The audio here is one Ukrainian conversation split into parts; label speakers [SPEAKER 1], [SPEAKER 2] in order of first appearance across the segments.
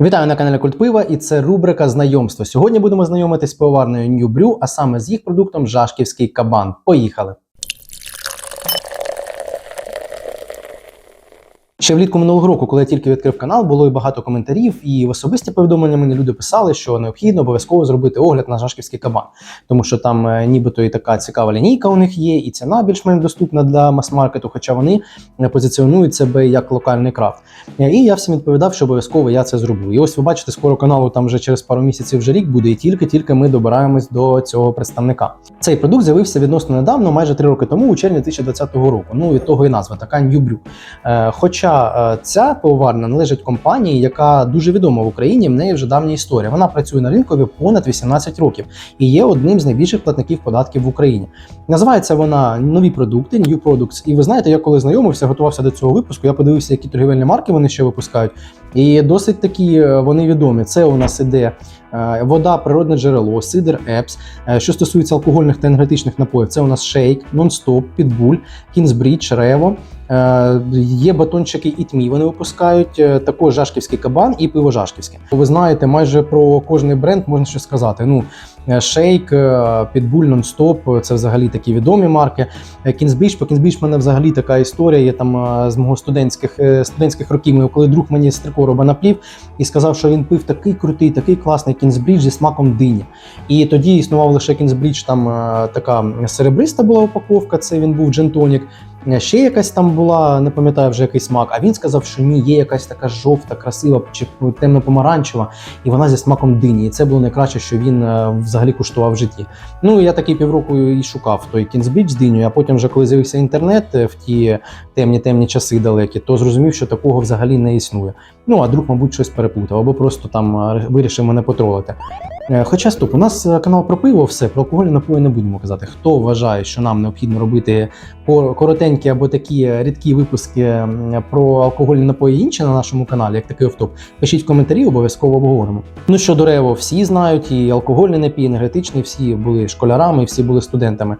[SPEAKER 1] Вітаю на каналі Культ Пива, і це рубрика знайомство. Сьогодні будемо знайомитись з пивоварною New Brew, а саме з їх продуктом Жашківський кабан. Поїхали! Ще влітку минулого року, коли я тільки відкрив канал, було і багато коментарів, і в особисті повідомлення мені люди писали, що необхідно обов'язково зробити огляд на жашківський кабан, тому що там е, нібито і така цікава лінійка у них є, і ціна більш-менш доступна для мас-маркету, хоча вони е, позиціонують себе як локальний крафт. Е, І я всім відповідав, що обов'язково я це зроблю. І ось ви бачите, скоро каналу там вже через пару місяців вже рік буде, і тільки-тільки ми добираємось до цього представника. Цей продукт з'явився відносно недавно, майже три роки тому, у червні 2020 року. Ну від того і назва така New Brew. Е, ця пивоварня належить компанії, яка дуже відома в Україні. В неї вже давня історія. Вона працює на ринкові понад 18 років і є одним з найбільших платників податків в Україні. Називається вона нові продукти, New Products. І ви знаєте, я коли знайомився, готувався до цього випуску. Я подивився, які торгівельні марки вони ще випускають. І досить такі е, вони відомі. Це у нас іде е, вода, природне джерело, сидер Епс. Що стосується алкогольних та енергетичних напоїв, це у нас шейк, нон-стоп, підбуль, кінзбрідж, рево. Е, Є батончики і тмі. Вони випускають е, також жашківський кабан і пиво жашківське. Ви знаєте, майже про кожний бренд можна щось сказати. Ну шейк, е, підбуль, нон-стоп це взагалі такі відомі марки. Е, по Кінзбрідж в мене взагалі така історія. Є там е, з мого студентських е, студентських років, коли друг мені з трикороба наплів і сказав, що він пив такий крутий, такий класний кінзбрідж зі смаком дині. І тоді існував лише кінзбрідж, там е, така серебриста була упаковка. Це він був джентонік. Е, Ще якась там була, не пам'ятаю вже який смак. А він сказав, що ні, є якась така жовта, красива чи темно-помаранчева, і вона зі смаком дині. І це було найкраще, що він е, взагалі куштував в житті. Ну я такий півроку і шукав той кінзбіч з диню. А потім, вже коли з'явився інтернет е, в ті темні темні часи далекі, то зрозумів, що такого взагалі не існує. Ну а друг, мабуть, щось переплутав або просто там е, вирішив мене потролити. Е, Хоча стоп, у нас е, канал про пиво, все про алкогольні напої не будемо казати. Хто вважає, що нам необхідно робити коротенькі або такі рідкі випуски про алкогольні напої інші на нашому каналі, як такий офтоп, пишіть в коментарі, обов'язково обговоримо. Ну щодо Рево, всі знають, і алкогольні напій, енергетичні, всі були школярами, всі були студентами.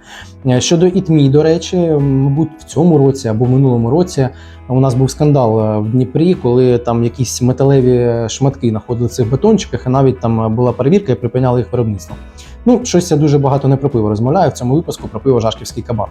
[SPEAKER 1] Е, Щодо ІТМІ, до речі, мабуть, в цьому році або в минулому році у нас був скандал е, в Дніпрі, коли там якісь металеві шматки знаходили в цих бетончиках, і навіть там була перевірка і припиняли їх виробництво. Ну, щось я дуже багато не про пиво розмовляю в цьому випуску про пиво Жашківський кабан.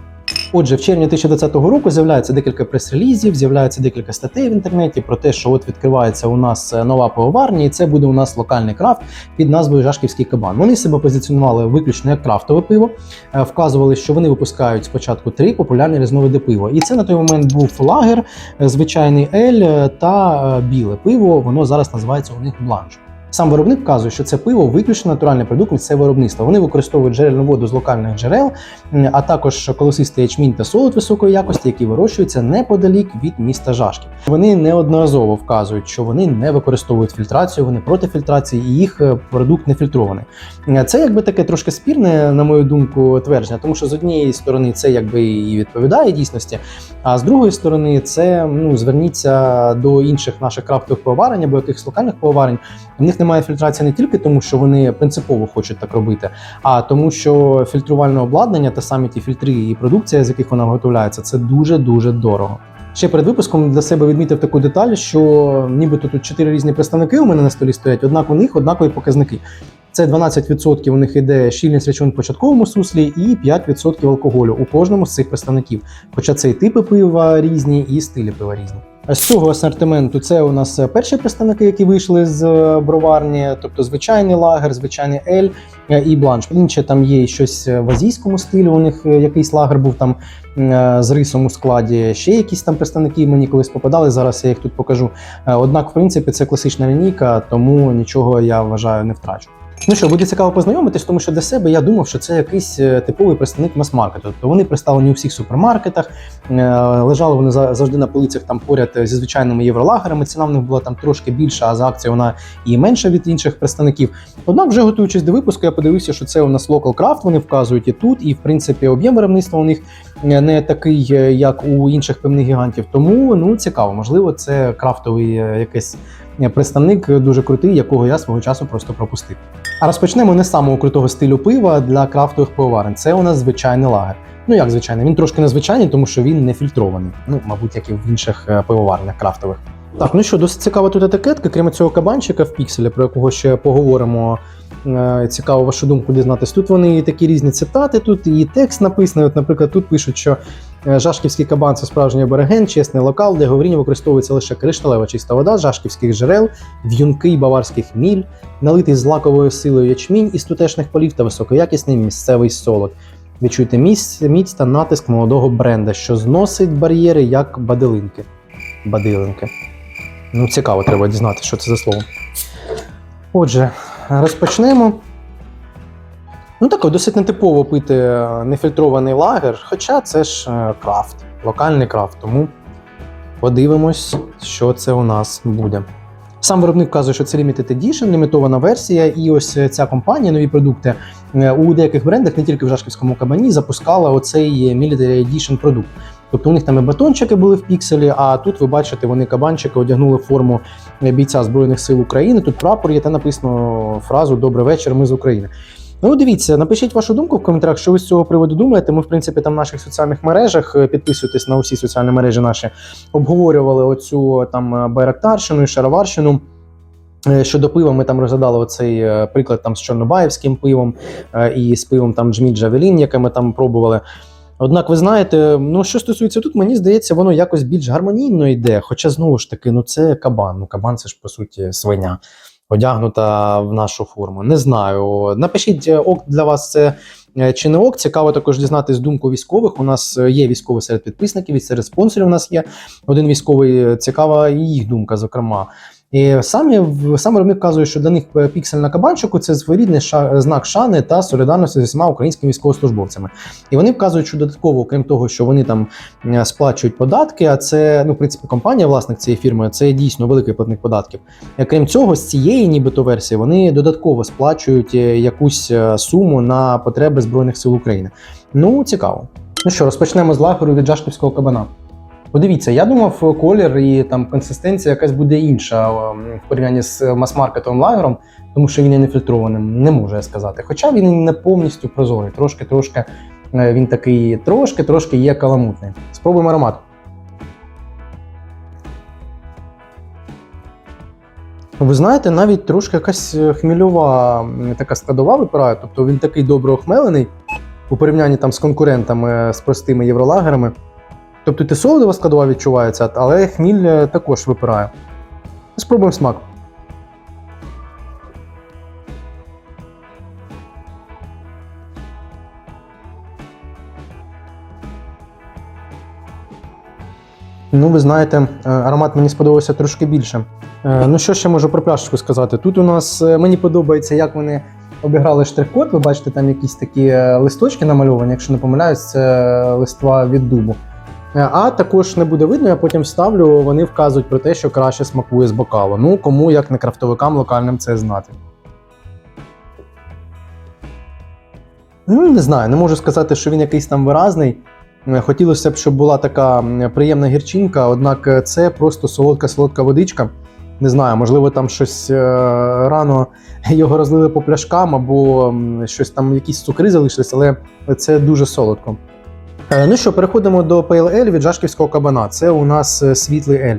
[SPEAKER 1] Отже, в червні 2020 року з'являється декілька прес-релізів, з'являється декілька статей в інтернеті про те, що от відкривається у нас е, нова пивоварня, і це буде у нас локальний крафт під назвою Жашківський кабан. Вони себе позиціонували виключно як крафтове пиво, е, вказували, що вони випускають спочатку три популярні різновиди пива. І це на той момент був лагер, е, звичайний ель та біле пиво. Воно зараз називається у них бланш. Сам виробник вказує, що це пиво виключно натуральний продукт місцевого виробництва. Вони використовують джерельну воду з локальних джерел, а також колосистий ячмінь та солод високої якості, які вирощуються неподалік від міста Жашків. Вони неодноразово вказують, що вони не використовують фільтрацію, вони проти фільтрації, і їх е, продукт не фільтрований. Е, Це якби таке трошки спірне, на мою думку, твердження, тому що з однієї сторони це якби і відповідає дійсності, а з другої сторони, це ну зверніться до інших наших крафтових пивоварень або якихось локальних пивоварень. В них немає фільтрації не тільки тому, що вони принципово хочуть так робити, а тому, що фільтрувальне обладнання та самі ті фільтри і продукція, з яких вона виготовляється, це дуже дуже дорого. Ще перед випуском для себе відмітив таку деталь, що нібито тут чотири різні представники у мене на столі стоять, однак у них однакові показники. Це 12% у них йде щільність речовин в початковому суслі і 5% алкоголю у кожному з цих представників. Хоча це і типи пива різні, і стилі пива різні. З цього асортименту це у нас перші представники, які вийшли з е, броварні, тобто звичайний лагер, звичайний ель е, і бланш. Інше там є щось в азійському стилі. У них е, якийсь лагер був там е, з рисом у складі. Ще якісь там представники мені колись попадали. Зараз я їх тут покажу. Е, Однак, в принципі, це класична лінійка, тому нічого я вважаю не втрачу. Ну що, буде цікаво познайомитись, тому що для себе я думав, що це якийсь е, типовий представник мас-маркету. Тобто вони представлені у всіх супермаркетах, е, лежали вони за- завжди на полицях там поряд зі звичайними євролагерами. Ціна в них була там трошки більша, а за акцію вона і менша від інших представників. Однак, вже готуючись до випуску, я подивився, що це у нас Local Craft, вони вказують і тут, і в принципі об'єм виробництва у них е, не такий, е, як у інших певних гігантів. Тому ну цікаво, можливо, це крафтовий е, якийсь е, представник дуже крутий, якого я свого часу просто пропустив. А розпочнемо не з самого крутого стилю пива для крафтових пивоварень. Це у нас звичайний лагер. Ну як звичайний, він трошки незвичайний, тому що він не фільтрований. Ну, мабуть, як і в інших пивоварнях крафтових. Так, ну що, досить цікава тут етикетка, крім цього кабанчика в пікселі, про якого ще поговоримо. Е, Цікаво вашу думку дізнатись. Тут вони такі різні цитати, тут і текст написаний. От, наприклад, тут пишуть, що е, Жашківський кабан це справжній абориген, чесний локал, де говоріння використовується лише кришталева чиста вода, жашківських джерел, в'юнкий баварських міль, налитий з лаковою силою ячмінь із тутешних полів та високоякісний місцевий солод. Відчуйте міць, міць та натиск молодого бренда, що зносить бар'єри як бадилинки. Бадилинки. Ну, цікаво, треба дізнатися, що це за слово. Отже, розпочнемо. Ну, так, досить нетипово пити е, нефільтрований лагер, хоча це ж е, крафт, локальний крафт, тому подивимось, що це у нас буде. Сам виробник вказує, що це Limited Edition, лімітована версія, і ось е, ця компанія, нові продукти у деяких брендах, не тільки в Жашківському кабані, запускала оцей Military Edition продукт. Тобто у них там і батончики були в пікселі, а тут ви бачите, вони кабанчики одягнули форму бійця Збройних сил України. Тут прапор є та написано фразу Добрий вечір, ми з України. Ну, дивіться, напишіть вашу думку в коментарях, що ви з цього приводу думаєте. Ми, в принципі, там в наших соціальних мережах е, підписуйтесь на усі соціальні мережі наші, обговорювали оцю там е, байрактарщину і шароварщину. Е, Щодо пива, ми там розглядали оцей е, приклад там з чорнобаївським пивом е, і з пивом там Джміт Джавелін, яке ми там пробували. Однак, ви знаєте, ну що стосується тут, мені здається, воно якось більш гармонійно йде. Хоча знову ж таки, ну це кабан. Ну кабан це ж по суті свиня, одягнута в нашу форму. Не знаю. Напишіть е, ок для вас це е, чи не ок. Цікаво також дізнатись думку військових. У нас е, є військові серед підписників, і серед спонсорів у нас є один військовий. Цікава і їх думка, зокрема. І самі сам виробник вказує, що для них піксель на кабанчику це своєрідний ша- знак шани та солідарності з усіма українськими військовослужбовцями. І вони вказують, що додатково, крім того, що вони там сплачують податки, а це, ну, в принципі, компанія, власник цієї фірми, це дійсно великий платник податків. Е, Крім цього, з цієї нібито версії вони додатково сплачують е, якусь е, суму на потреби Збройних сил України. Ну, цікаво. Ну що, розпочнемо з лагеру від Жашківського кабана. Подивіться, я думав, колір і там консистенція якась буде інша ем, в порівнянні з мас-маркетовим лагером, тому що він є нефільтрованим, не можу я сказати. Хоча він не повністю прозорий, трошки-трошки е, він такий, трошки-трошки є каламутний. Спробуємо аромат. Ви знаєте, навіть трошки якась е, хмільова така складова випирає, тобто він такий добре охмелений у порівнянні там з конкурентами з простими євролагерами. Тобто і солодова складова відчувається, але хміль е, також випирає. Спробуємо смак. Ну, ви знаєте, е, аромат мені сподобався трошки більше. Е, Ну, що ще можу про пляшечку сказати? Тут у нас мені подобається, як вони обіграли штрих-код. Ви бачите, там якісь такі листочки намальовані, якщо не помиляюсь, це листва від дубу. Е, А також не буде видно, я потім вставлю. Вони вказують про те, що краще смакує з бокалу. Ну, кому як не крафтовикам локальним це знати. Ну, не знаю, не можу сказати, що він якийсь там виразний. Е, Хотілося б, щоб була така приємна гірчинка, однак е, це просто солодка-солодка водичка. Не знаю, можливо, там щось рано його розлили по пляшкам, або щось там, якісь цукри залишились, але це дуже солодко. Е, Ну що, переходимо до Pale Ale від Жашківського кабана. Це у нас е, світлий ель.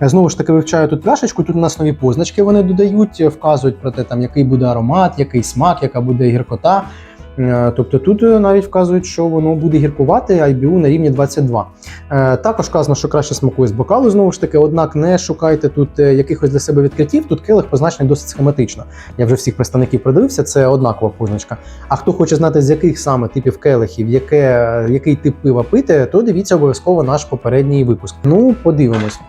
[SPEAKER 1] Знову ж таки, вивчаю тут пляшечку. Тут у нас нові позначки вони додають, е, вказують про те, там, який буде аромат, який смак, яка буде гіркота. Е, Тобто тут е, навіть вказують, що воно буде гіркувати IBU на рівні 22. Е, Також вказано, що краще смакує з бокалу, знову ж таки, однак не шукайте тут якихось для себе відкриттів. Тут келих позначений досить схематично. Я вже всіх представників продивився, це однакова позначка. А хто хоче знати, з яких саме типів келихів, яке, який тип пива пити, то дивіться обов'язково наш попередній випуск. Ну, подивимось.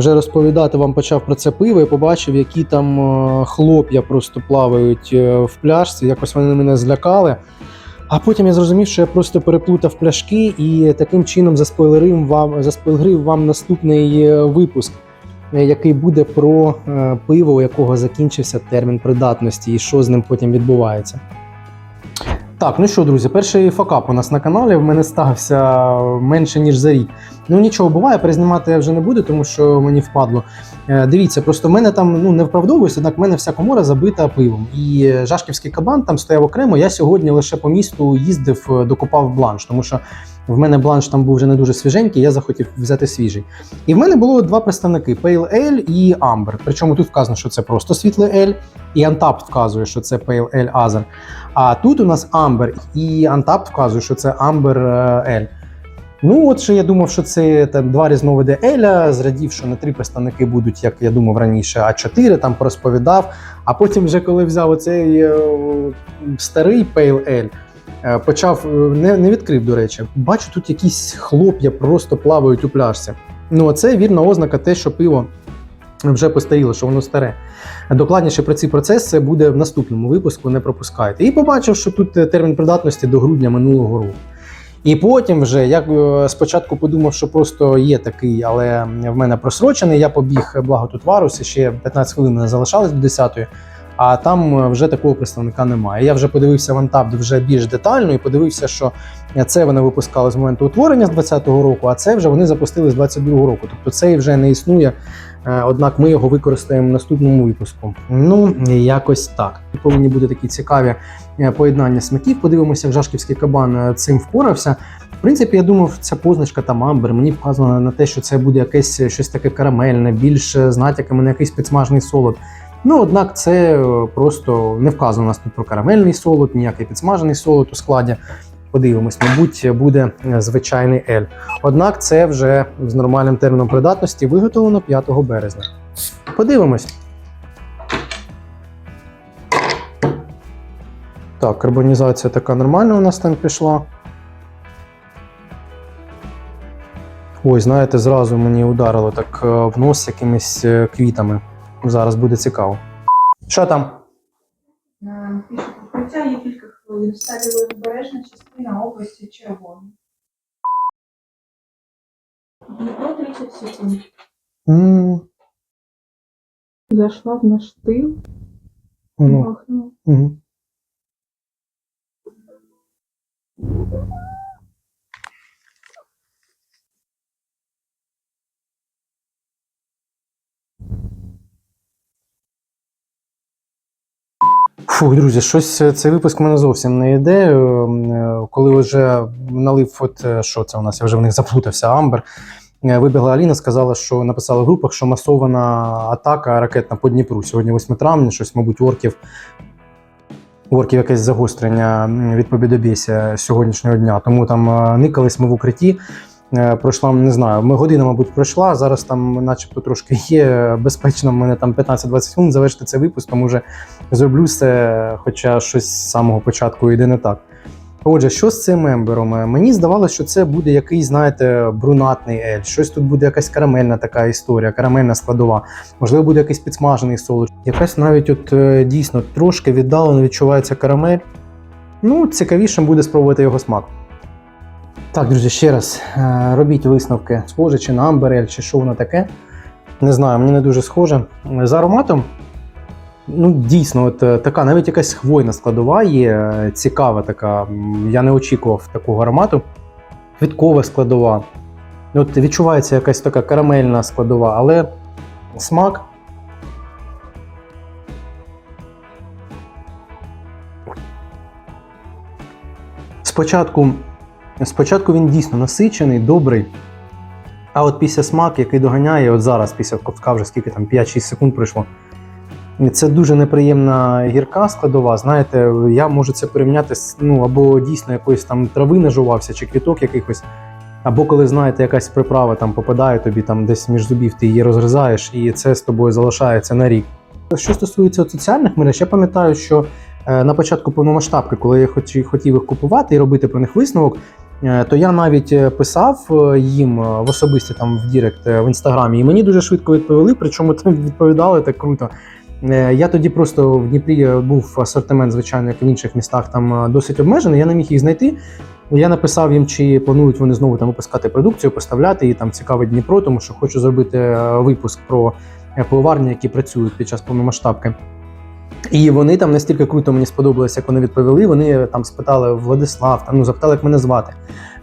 [SPEAKER 1] Вже розповідати вам почав про це пиво і побачив, які там е, хлоп'я просто плавають е, в пляшці. Якось вони мене злякали. А потім я зрозумів, що я просто переплутав пляшки і таким чином заспойлерив вам, заспойлерив вам наступний е, випуск, який буде про пиво, у якого закінчився термін придатності, і що з ним потім відбувається. Так, ну що, друзі, перший факап у нас на каналі в мене стався менше ніж за рік. Ну нічого буває, перезнімати я вже не буду, тому що мені впадло. Е, Дивіться, просто в мене там ну не вправдовуюсь, однак в мене вся комора забита пивом. І жашківський кабан там стояв окремо. Я сьогодні лише по місту їздив, е, докупав бланш, тому що в мене бланш там був вже не дуже свіженький, я захотів взяти свіжий. І в мене було два представники: Pale Ale і Amber. Причому тут вказано, що це просто світлий ель, і Untapped вказує, що це Pale Ale Other. А тут у нас Amber, і Untapped вказує, що це Amber е, Ель. Ну, от що я думав, що це там два різновиди Еля. Зрадів, що не три представники будуть, як я думав раніше, а чотири там порозповідав. А потім, вже коли взяв оцей е, старий Pale Ale, е, почав е, не, не відкрив, до речі. Бачу, тут якісь хлоп'я просто плавають у пляшці. Ну, це вірна ознака, те, що пиво вже постаріло, що воно старе. Докладніше про ці процеси буде в наступному випуску. Не пропускайте. І побачив, що тут е, термін придатності до грудня минулого року. І потім, вже як е, спочатку подумав, що просто є такий, але в мене просрочений. Я побіг, благо тут варус, ще 15 хвилин не залишалось до 10-ї, а там е, вже такого представника немає. Я вже подивився в Антабд вже більш детально і подивився, що це вони випускали з моменту утворення з 20-го року, а це вже вони запустили з 22-го року. Тобто цей вже не існує. Е, Однак ми його використаємо в наступному випуску. Ну, якось так. Повинні бути такі цікаві е, поєднання смаків. Подивимося, як жашківський кабан е, цим впорався. В принципі, я думав, ця позначка там амбер. Мені вказано на те, що це буде якесь щось таке карамельне, більш з натяками на якийсь підсмажений солод. Ну, однак, це просто не вказано у нас тут про карамельний солод, ніякий підсмажений солод у складі. Подивимось, мабуть, буде е, звичайний ель. Однак це вже з нормальним терміном придатності виготовлено 5 березня. Подивимось. Так, карбонізація така нормальна у нас там пішла. Ой, знаєте, зразу мені ударило так е, в нос якимись е, квітами. Зараз буде цікаво. Що там?
[SPEAKER 2] Е, Після покриття є Сталіва збережна частина області червона. Дніпро 30 секунд.
[SPEAKER 1] м
[SPEAKER 2] Зайшла в наш тил.
[SPEAKER 1] ну,
[SPEAKER 2] Махнула.
[SPEAKER 1] угу. Фух, друзі, щось е, цей випуск в мене зовсім не йде. Е, е, Коли вже налив, от що це у нас, я вже в них заплутався, Амбер. Вибігла Аліна, сказала, що написала в групах, що масована атака ракетна по Дніпру. Сьогодні 8 травня, щось, мабуть, орків. Орків якесь загострення від побідобєсія сьогоднішнього дня. Тому там никались ми в укритті. Е, Пройшла, не знаю, ми година, мабуть, пройшла. Зараз там, начебто, трошки є безпечно. в мене там 15-20 хвилин завершити цей випуск, тому вже зроблю все, хоча щось з самого початку йде не так. Отже, що з цим ембером? Е, Мені здавалося, що це буде якийсь, знаєте, брунатний ель. Щось тут буде якась карамельна така історія, карамельна складова. Можливо, буде якийсь підсмажений солод. Якась навіть от е, дійсно трошки віддалено відчувається карамель. Ну, цікавішим буде спробувати його смак. Так, друзі, ще раз е, робіть висновки, схоже чи на амберель, чи що воно таке. Не знаю, мені не дуже схоже. За ароматом Ну, дійсно, от е, така навіть якась хвойна складова є, е, цікава така. Я не очікував такого аромату. Квіткова складова. От відчувається якась така карамельна складова, але смак. Спочатку, спочатку він дійсно насичений, добрий. А от після смак, який доганяє, от зараз, після ковтка, вже скільки там 5-6 секунд пройшло. Це дуже неприємна гірка складова. Знаєте, я можу це порівняти з ну або дійсно якоїсь там трави нажувався, чи квіток якихось. Або коли знаєте, якась приправа там попадає тобі там десь між зубів, ти її розгризаєш, і це з тобою залишається на рік. Що стосується соціальних мереж, я пам'ятаю, що е, на початку повномасштабки, коли я хотів їх купувати і робити про них висновок, то я навіть е, писав е, їм е, в особисті там в Дірект е, в інстаграмі, і мені дуже швидко відповіли, причому там відповідали так круто. Е, Я тоді просто в Дніпрі е, був асортимент, звичайно, як в інших містах, там е, досить обмежений. Я не міг їх знайти. Я написав їм, чи планують вони знову там випускати продукцію, поставляти і там цікавить Дніпро, тому що хочу зробити е, випуск про е, пивоварні, які працюють під час повномасштабки. І вони там настільки круто мені сподобалось, як вони відповіли. Вони там спитали Владислав, там ну запитали, як мене звати.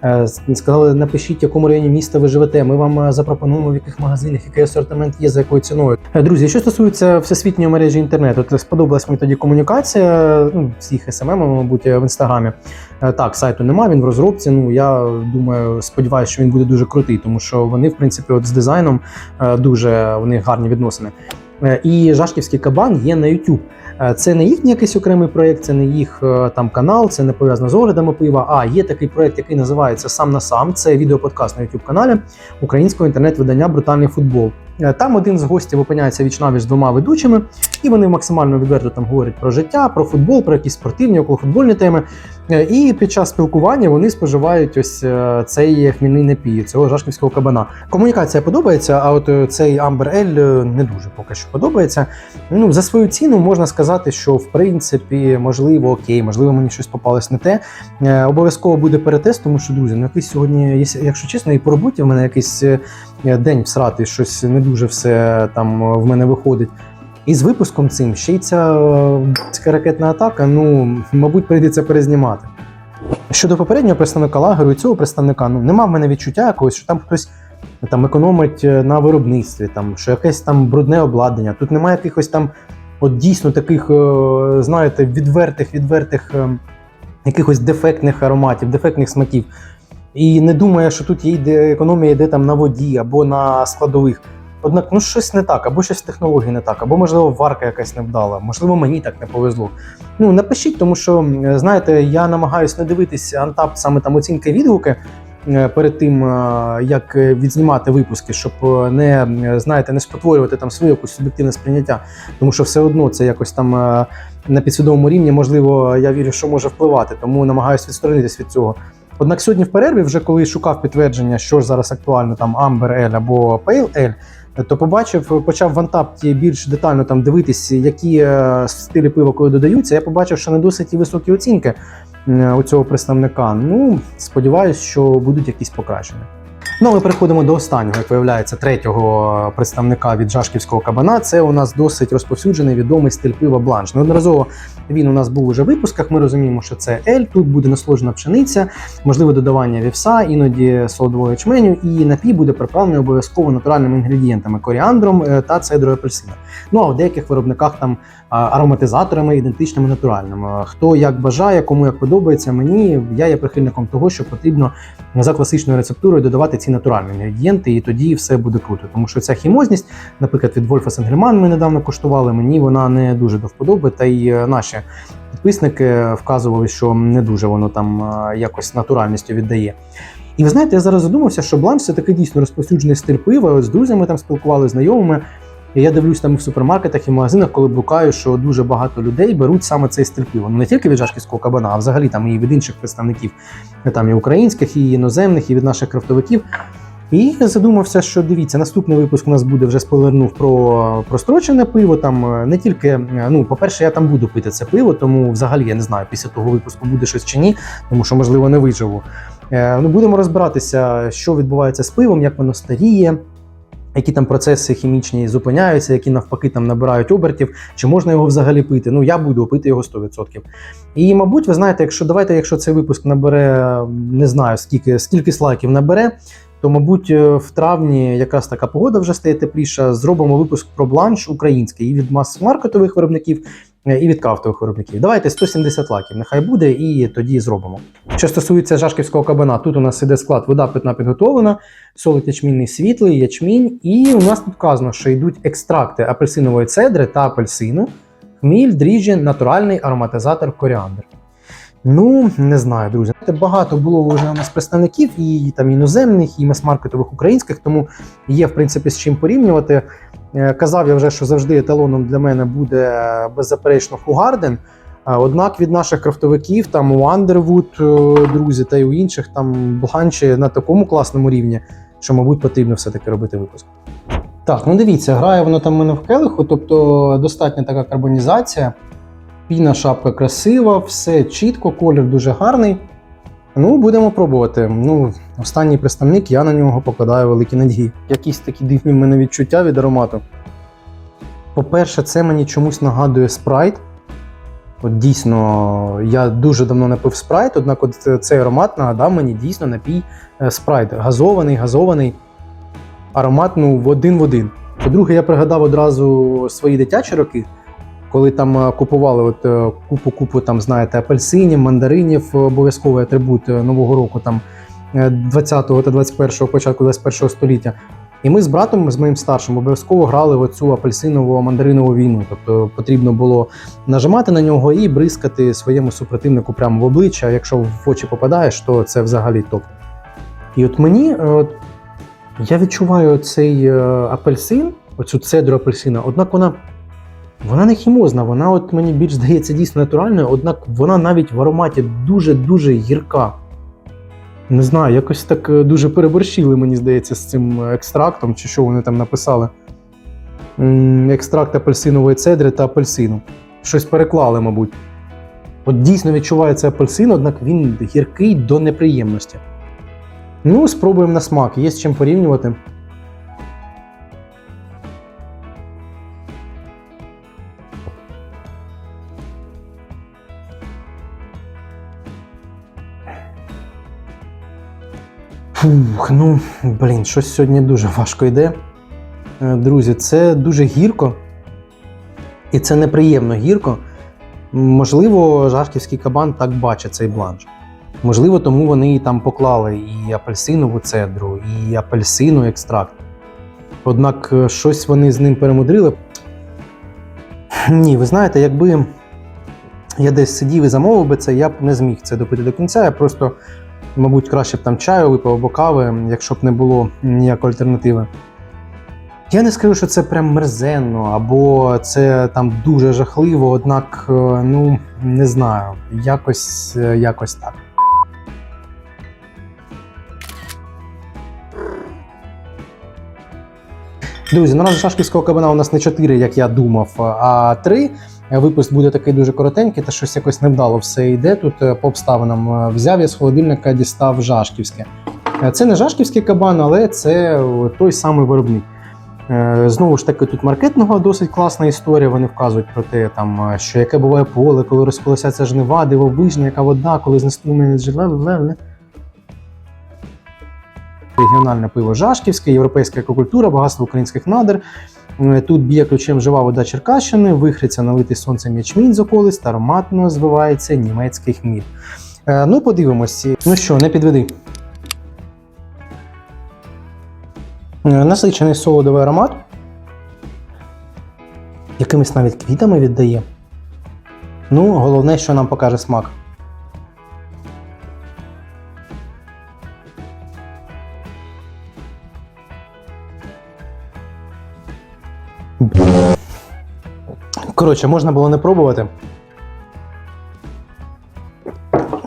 [SPEAKER 1] Е, Сказали, напишіть, в якому районі міста ви живете. Ми вам е, запропонуємо, в яких магазинах, який асортимент є, за якою ціною. Е, Друзі, що стосується всесвітньої мережі інтернету, то сподобалась мені тоді комунікація ну, всіх СММ, мабуть, в інстаграмі. Так, сайту немає, він в розробці. Ну я думаю, сподіваюся, що він буде дуже крутий, тому що вони, в принципі, от з дизайном дуже у гарні відносини. Е, І Жашківський кабан є на YouTube. Е, Це не їхній якийсь окремий проєкт, це не їх е, там канал, це не пов'язано з оглядами пива. А є такий проєкт, який називається Сам на сам. Це відеоподкаст на youtube каналі українського інтернет-видання Брутальний футбол. Е, Там один з гостів опиняється вічнавіч з двома ведучими, і вони максимально відверто там говорять про життя, про футбол, про якісь спортивні, околофутбольні теми. Е, І під час спілкування вони споживають ось е, цей хмільний напій, цього жашківського кабана. Комунікація подобається, а от цей Amber Ale е, не дуже поки що подобається. Ну, за свою ціну можна сказати, що в принципі можливо окей, можливо, мені щось попалось не те. Обов'язково буде перетест, тому що друзі, ну якийсь сьогодні, якщо чесно, і по роботі в мене якийсь е, день всрати, щось не дуже все там е, в мене виходить. І з випуском цим ще й ця е, б***ська ракетна атака, ну, мабуть, прийдеться перезнімати. Щодо попереднього представника лагеру і цього представника, ну нема в мене відчуття якогось, що там хтось там економить е, на виробництві, там що якесь там брудне обладнання. Тут немає якихось там, от дійсно таких, е, знаєте, відвертих, відвертих е, якихось дефектних ароматів, дефектних смаків. І не думає, що тут є економія йде там на воді або на складових. Однак, ну щось не так, або щось в технології не так, або можливо варка якась не вдала, можливо, мені так не повезло. Ну напишіть, тому що знаєте, я намагаюся не дивитися антап саме там оцінки відгуки е, перед тим, е, як е, відзнімати випуски, щоб не знаєте, не спотворювати там своє якусь суб'єктивне сприйняття, тому що все одно це якось там на підсвідомому рівні, можливо, я вірю, що може впливати, тому намагаюся відсторонитись від цього. Однак сьогодні в перерві, вже коли шукав підтвердження, що ж зараз актуально, там Amber L або Pale L, то побачив, почав в Антапті більш детально там дивитись, які е, стилі пива коли додаються. Я побачив, що не досить високі оцінки е, у цього представника. Ну, сподіваюся, що будуть якісь покращення. Ну, ми переходимо до останнього, як виявляється, третього представника від жашківського кабана. Це у нас досить розповсюджений відомий стиль пива бланш. Неодноразово він у нас був уже в випусках. Ми розуміємо, що це ель. Тут буде насложена пшениця, можливе додавання вівса, іноді солодового ячменю, і напій буде приправлений обов'язково натуральними інгредієнтами коріандром е, та цедрою апельсина. Ну а в деяких виробниках там ароматизаторами ідентичними натуральними. Хто як бажає, кому як подобається. Мені я є прихильником того, що потрібно за класичною рецептурою додавати ці натуральні інгредієнти, і тоді все буде круто. Тому що ця хімозність, наприклад, від Вольфа Сенгельман ми недавно коштували. Мені вона не дуже до вподоби, та й е, наші підписники вказували, що не дуже воно там е, якось натуральністю віддає. І ви знаєте, я зараз задумався, що бланш це такий дійсно розповсюджений стиль пива. З друзями там спілкувалися, знайомими. Я дивлюсь там і в супермаркетах і в магазинах, коли блукаю, що дуже багато людей беруть саме цей стиль. Ну не тільки від жашківського кабана, а взагалі там і від інших представників, там і українських, і іноземних, і від наших крафтовиків. І задумався, що дивіться, наступний випуск у нас буде вже спойлернув про прострочене пиво. Там е, не тільки, е, ну, по-перше, я там буду пити це пиво, тому взагалі я не знаю, після того випуску буде щось чи ні, тому що, можливо, не виживу. Е, Ну, будемо розбиратися, що відбувається з пивом, як воно старіє, які там процеси хімічні зупиняються, які навпаки там набирають обертів, чи можна його взагалі пити. Ну, я буду пити його 100%. І, мабуть, ви знаєте, якщо давайте, якщо цей випуск набере, не знаю, скільки, скільки слайків набере. То, мабуть, е, в травні якраз така погода вже стає тепліша. Зробимо випуск про бланш український і від мас-маркетових виробників, і від крафтових виробників. Давайте 170 лайків, нехай буде, і тоді зробимо. Що стосується жашківського кабана, тут у нас іде склад вода питна підготовлена, солод ячмінний світлий, ячмінь, і у нас тут вказано, що йдуть екстракти апельсинової цедри та апельсину, хміль, дріжджі, натуральний ароматизатор коріандр. Ну, не знаю, друзі. Багато було вже у нас представників і там іноземних, і мас-маркетових українських, тому є в принципі з чим порівнювати. Е, Казав я вже, що завжди еталоном для мене буде е, беззаперечно Фугарден. Однак від наших крафтовиків, там у е, друзі, та й у інших там бланчі на такому класному рівні, що, мабуть, потрібно все-таки робити випуск. Так, ну дивіться, грає воно там в мене в келиху, тобто достатня така карбонізація. Піна шапка красива, все чітко, колір дуже гарний. Ну, будемо пробувати. Ну, останній представник, я на нього покладаю великі надії. Якісь такі дивні в мене відчуття від аромату. По-перше, це мені чомусь нагадує спрайт. От дійсно, я дуже давно не пив спрайт, однак от цей аромат нагадав мені дійсно напій е, спрайт. Газований, газований. Аромат ну, в один в один. По-друге, я пригадав одразу свої дитячі роки, коли там е, купували от е, купу-купу, там, знаєте, апельсинів, мандаринів, обов'язковий атрибут Нового року, там 20-го та 21-го, початку 21-го століття. І ми з братом, з моїм старшим, обов'язково грали в оцю апельсинову мандаринову війну. Тобто потрібно було нажимати на нього і бризкати своєму супротивнику прямо в обличчя. Якщо в очі попадаєш, то це взагалі топ. І от мені е, от, я відчуваю цей е, апельсин, оцю цедру апельсина, однак вона, вона не хімозна, вона от мені більш здається дійсно натуральною, однак вона навіть в ароматі дуже-дуже гірка. Не знаю, якось так е, дуже переборщили, мені здається, з цим екстрактом, чи що вони там написали. Екстракт апельсинової цедри та апельсину. Щось переклали, мабуть. От дійсно відчувається апельсин, однак він гіркий до неприємності. Ну, спробуємо на смак, є з чим порівнювати. Фух, ну, блін, щось сьогодні дуже важко йде. Е, Друзі, це дуже гірко. І це неприємно гірко. Можливо, жашківський кабан так бачить цей бланш. Можливо, тому вони і там поклали і апельсинову цедру, і апельсину екстракт. Однак е, щось вони з ним перемудрили. Ні, ви знаєте, якби я десь сидів і замовив би це, я б не зміг це допити до кінця. Я просто, мабуть, краще б там чаю випив або кави, якщо б не було ніякої альтернативи. Я не скажу, що це прям мерзенно, або це там дуже жахливо, однак, е, ну, не знаю, якось, е, якось так. Друзі, наразі шашківського кабана у нас не 4, як я думав, а 3. Випуск буде такий дуже коротенький, та щось якось невдало все йде. Тут е, по обставинам Е, взяв я з холодильника, дістав жашківське. Е, Це не жашківський кабан, але це е, той самий виробник. Е, Знову ж таки, тут маркетного досить класна історія. Вони вказують про те, там, е, що яке буває поле, коли розколосяться жнива, дивовижна, яка вода, коли знеструмлені джерела. Регіональне пиво Жашківське, європейська екокультура, багатство українських надр. Е, Тут б'є ключем жива вода Черкащини, вихриться налитий сонцем ячмінь з околиць та ароматно звивається німецький хміль. Е, Ну, подивимось. Ну що, не підведи. Е, Насичений солодовий аромат. Якимись навіть квітами віддає. Ну, головне, що нам покаже смак. Коротше, можна було не пробувати.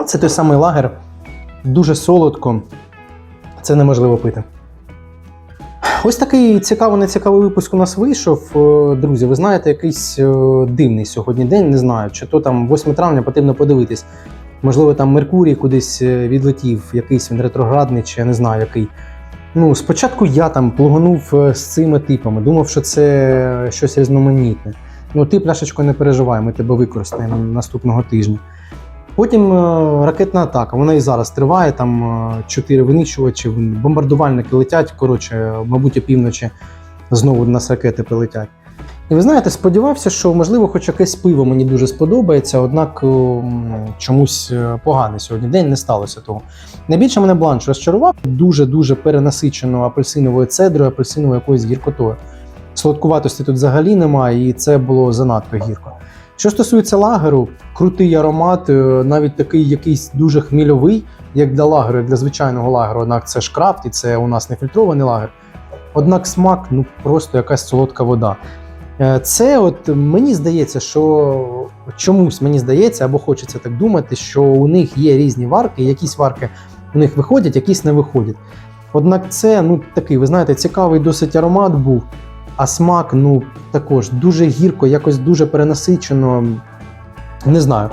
[SPEAKER 1] Це той самий лагер. Дуже солодко. Це неможливо пити. Ось такий цікавий нецікавий випуск у нас вийшов. Е, Друзі, ви знаєте, якийсь е, дивний сьогодні день, не знаю, чи то там 8 травня потрібно подивитись. Можливо, там Меркурій кудись е, відлетів, якийсь він ретроградний, чи я не знаю який. Ну, спочатку я там плуганув з цими типами, думав, що це щось різноманітне. Ну, ти, пляшечко, не переживай, ми тебе використаємо наступного тижня. Потім е, ракетна атака, вона і зараз триває. Там е, чотири винищувачі, бомбардувальники летять. Коротше, мабуть, опівночі знову нас ракети прилетять. І ви знаєте, сподівався, що можливо, хоч якесь пиво мені дуже сподобається, однак е, чомусь е, поганий сьогодні день не сталося того. Найбільше мене бланш розчарував дуже-дуже перенасичено апельсиновою цедрою, апельсиновою якоюсь гіркотою. Солодкуватості тут взагалі немає, і це було занадто гірко. Що стосується лагеру, крутий аромат, е, навіть такий якийсь дуже хмільовий, як для лагеру, як для звичайного лагеру. Однак це ж крафт, і це у нас не фільтрований лагер. Однак смак ну просто якась солодка вода. Е, Це от мені здається, що чомусь мені здається, або хочеться так думати, що у них є різні варки, якісь варки у них виходять, якісь не виходять. Однак це ну такий, ви знаєте, цікавий досить аромат був, а смак ну також дуже гірко, якось дуже перенасичено. Не знаю.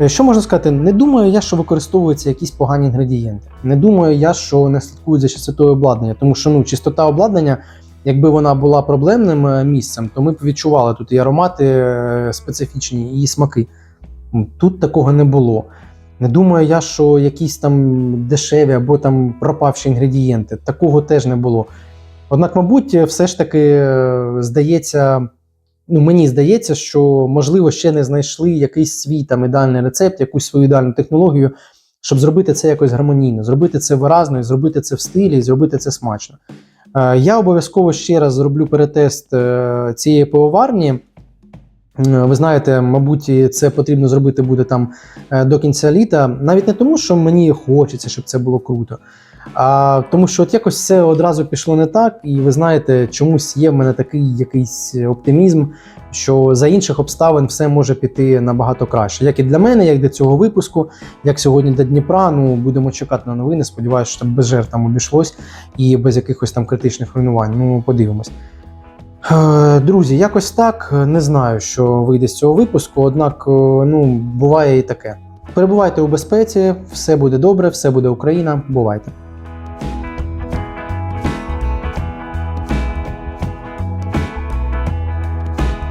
[SPEAKER 1] Е, Що можна сказати? Не думаю я, що використовуються якісь погані інгредієнти. Не думаю я, що не слідкують за чистотою обладнання, тому що ну, чистота обладнання Якби вона була проблемним е, місцем, то ми б відчували тут і аромати е, специфічні, і смаки. Тут такого не було. Не думаю я, що якісь там дешеві або там пропавші інгредієнти. Такого теж не було. Однак, мабуть, все ж таки е, здається, ну мені здається, що можливо ще не знайшли якийсь свій там ідеальний рецепт, якусь свою ідеальну технологію, щоб зробити це якось гармонійно, зробити це виразно, зробити це в стилі, і зробити це смачно. Е, Я обов'язково ще раз зроблю перетест е, цієї пивоварні. Ви знаєте, мабуть, це потрібно зробити буде там до кінця літа. Навіть не тому, що мені хочеться, щоб це було круто, а тому, що от якось все одразу пішло не так, і ви знаєте, чомусь є в мене такий якийсь оптимізм, що за інших обставин все може піти набагато краще. Як і для мене, як для цього випуску, як сьогодні для Дніпра. Ну будемо чекати на новини. Сподіваюся, що там без жертв там обійшлось і без якихось там критичних руйнувань. Ну, подивимось. Е, Друзі, якось так. Не знаю, що вийде з цього випуску, однак, е, ну, буває і таке. Перебувайте у безпеці, все буде добре, все буде Україна. Бувайте.